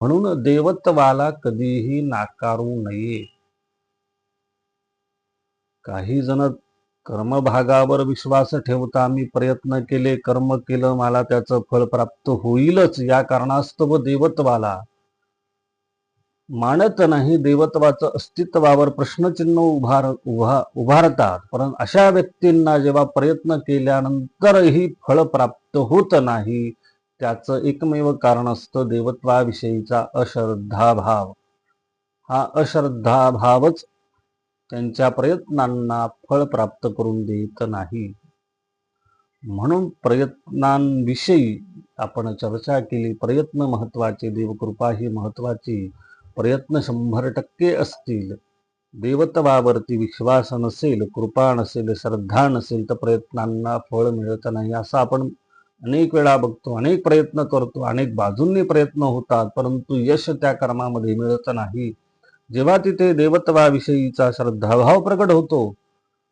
म्हणून देवत्वाला कधीही नाकारू नये. काही जण कर्मभागावर विश्वास ठेवता मी प्रयत्न केले कर्म केलं मला त्याचं फळ प्राप्त होईलच. या कारणास्तव देवत्वाला मानत नाही देवत्वाचं अस्तित्वावर प्रश्नचिन्ह उभार उभा उभारतात. परंतु अशा व्यक्तींना जेव्हा प्रयत्न केल्यानंतरही फळ प्राप्त होत नाही त्याचं एकमेव कारण असतं देवत्वाविषयीचा अश्रद्धाभाव. हा अश्रद्धाभावच त्यांच्या प्रयत्नांना फळ प्राप्त करून देत नाही. म्हणून प्रयत्नांविषयी आपण चर्चा केली प्रयत्न महत्त्वाचे देवकृपा ही महत्वाची प्रयत्न शंभर टक्के असतील देवत्वावरती विश्वास नसेल कृपा नसेल श्रद्धा नसेल तर प्रयत्नांना फळ मिळत नाही असं आपण अनेक वेळा बघतो अनेक प्रयत्न करतो अनेक बाजूंनी प्रयत्न होतात परंतु यश त्या कर्मामध्ये मिळत नाही. जेव्हा तिथे देवत्वाविषयीचा श्रद्धाभाव प्रकट होतो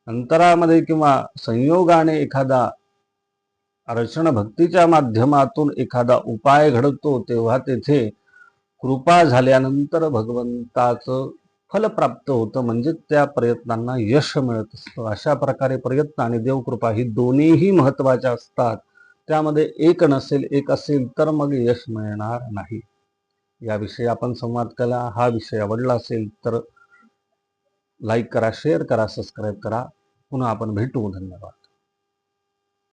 अंतरामध्ये किंवा संयोगाने एखादा अर्चन भक्तीच्या माध्यमातून एखादा उपाय घडतो तेव्हा तेथे कृपा झाल्यानंतर भगवंताचं फल प्राप्त होतं म्हणजे त्या प्रयत्नांना यश मिळत असतं. अशा प्रकारे प्रयत्न आणि देवकृपा ही दोन्हीही महत्त्वाच्या असतात. त्यामध्ये एक नसेल एक असेल तर मग यश मिळणार नाही. याविषयी आपण संवाद केला हा विषय आवडला असेल तर लाईक करा शेअर करा सबस्क्राईब करा. पुन्हा आपण भेटू. धन्यवाद.